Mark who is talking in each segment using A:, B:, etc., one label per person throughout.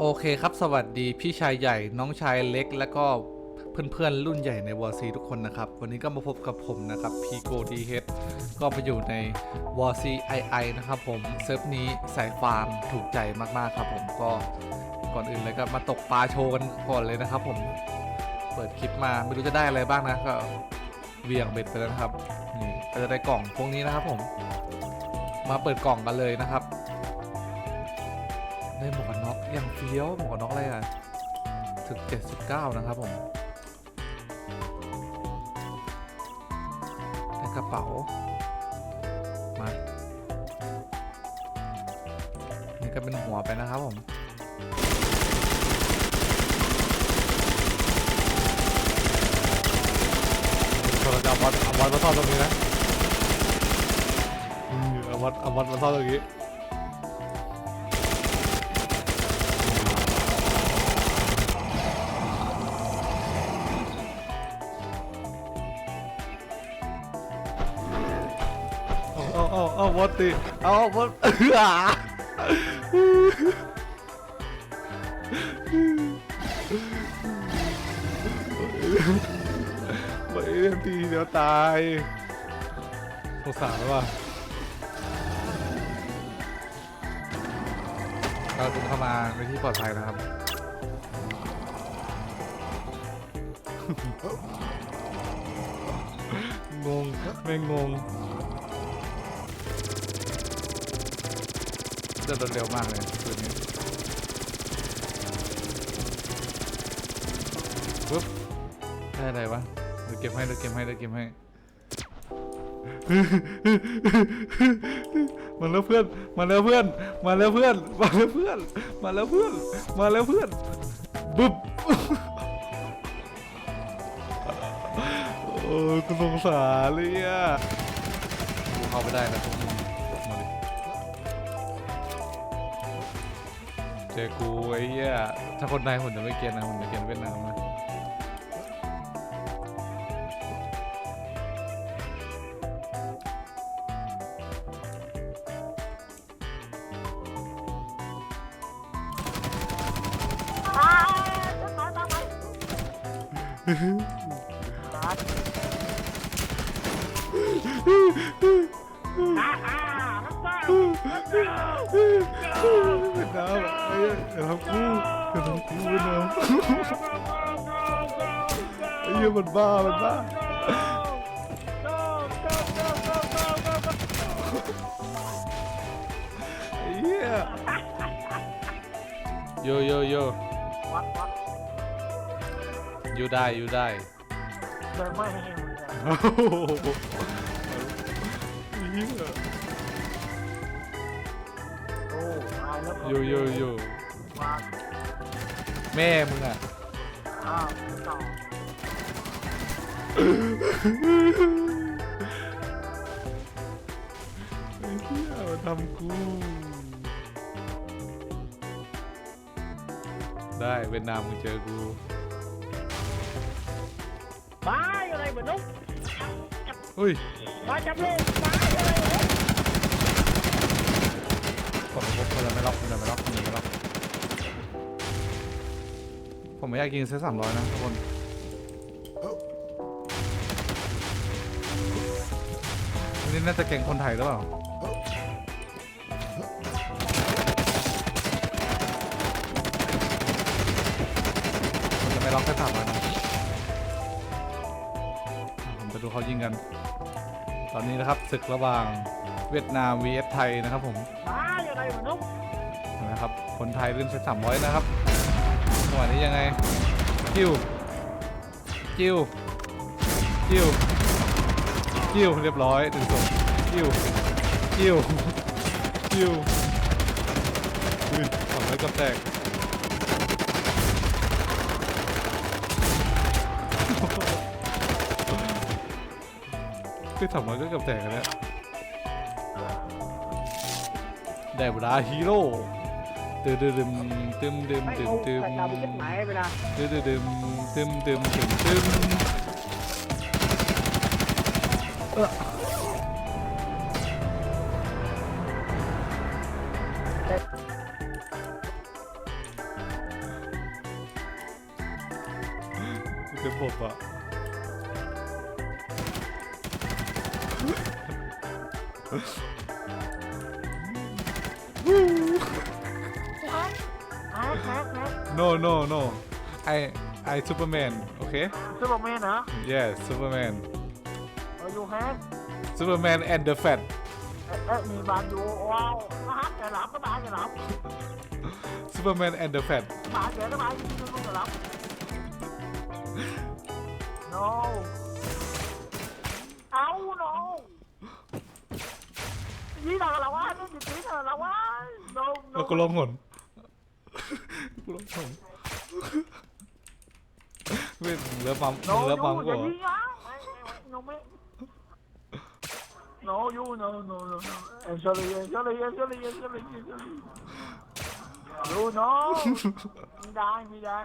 A: โอเคครับ สวัสดีพี่ชายใหญ่น้องชายเล็ก แล้วก็เพื่อนๆรุ่นใหญ่ในวอร์ซีทุกคนนะครับ วันนี้ก็มาพบกับผมนะครับพีโกดีเฮดก็มาอยู่ในวอร์ซีไอไอนะครับผมเซิร์ฟนี้สายฟาร์มถูกใจมากๆครับผมก็ก่อนอื่นเลยก็มาตกปลาโชว์กันก่อนเลยนะครับ ผมเปิดคลิปมาไม่รู้จะได้อะไรบ้างนะก็เวียงเบ็ดไปแล้วครับนี่ก็จะได้กล่องพวกนี้นะครับผม มาเปิดกล่องกันเลยนะครับ ได้หมวกกันน็อกอย่างเฟี้ยวหมวกกันน็อกอะไรอะถึง 79 นะครับผมได้กระเป๋า มา นี่ก็เป็นหัวไปนะครับผมเราจะเอาบอลเอาบอลมาซ่อนตรงนี้นะเอาบอลเอาบอลมาซ่อนตรงนี้ บอลตีเอาบอลเออไม่เล่นทีเดียวตายสงสารว่ะเราจะเข้ามาในที่ปลอดภัยนะครับงงไม่งง จะโดนเร็วมากเลยปืนนี้ปึ๊บได้อะไรวะเดี๋ยวเก็บให้เดี๋ยวเก็บให้เดี๋ยวเก็บให้ มาแล้วเพื่อน มาแล้วเพื่อน มาแล้วเพื่อน มาแล้วเพื่อน มาแล้วเพื่อน มาแล้วเพื่อนบึ๊บโอ้ยคุณสงสารเลยอะเข้าไปได้นะ จอกูไอ้เหี้ยถ้าคนไทยผมจะไม่เกณฑ์นะผมจะเกณฑ์เวียดนามนะเวียดนามไอ้เหี้ยอย่าทำกูอย่าทำกูเวียดเว้นบ้า มันบ้าไอ้เหี้ยโยโยโย
B: วัดวัด
A: อยู่ได้อยู่ได้
B: เบอร์ไม่ให้มึงเลย
A: โอ้โหเหี้ย
B: แล้ว
A: โยโยโย
B: วัด
A: แม่มึงอะ
B: อ้าวต่อ
A: ไอ้เหี้ยมันทำกู ได้เวียดนามมึงเจอกู
B: บ้าอะไรเหมือนนก
A: เฮ้ย
B: มาจับเลยบ้าอะไรเหรอก
A: ดปุ๊บมันจะไม่ล็อกมันจะไม่ล็อกมันจะไม่ล็อกผมไม่อยากกินเซตสามร้อยนะทุกคนอันนี้น่าจะเก่งคนไทยหรือเปล่ามันจะไม่ล็อกแค่สามร้อยนะอะผมจะดูเขายิงกัน ตอนนี้นะครับศึกระหว่าง เวียดนาม vs ไทยนะครับผม
B: บ้าอะไรเหมือนนก
A: นะครับคนไทยเล่นเซตสามร้อยนะครับจังหวะนี้ยังไงจิ้วจิ้วจิ้วจิ้วเรียบร้อยถึงศพจิ้วจิ้วจิ้วอุ้ยสองร้อยกับแตกคือสามร้อยก็เกับแตกกันแล้ว ได้เวลาฮีโร่เตึมเตึมเตึมเตึมเตึม
B: ไม่
A: ตึม
B: เอา
A: ตึม
B: เต่เราไปเช็คหมายเวลา
A: ตึมเตึมเตึมตึมตึมตึมตึมผมอะ no no no I I Superman okay
B: ซูเปอร์แมนเหรอ
A: yes Superman
B: เอออยู่ครับ
A: Superman and the Fat
B: เอ๊ะเอ๊ะมีบานอยู่ว้าวนะครับอย่าหลับก็บานอย่าหลับ
A: Superman and the Fat
B: บานอย่าก็บานยิงมึงอย่าหลับ kolom hồn kolom hồn Biết lớp mắm, lớp mắm của No, you, no, no, no, no. I'm sorry, I'm sorry, I'm sorry, I'm sorry, I'm sorry. You, no. Me die, me die.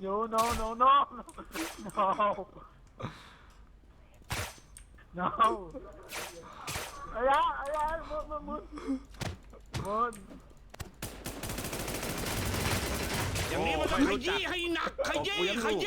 B: You, no, no, no, no. No. No. ยะไอ้ยะมึงมึงมึงมึง
C: อย่างนี้มันต้องขยี้ให้หนักขยี้ขยี้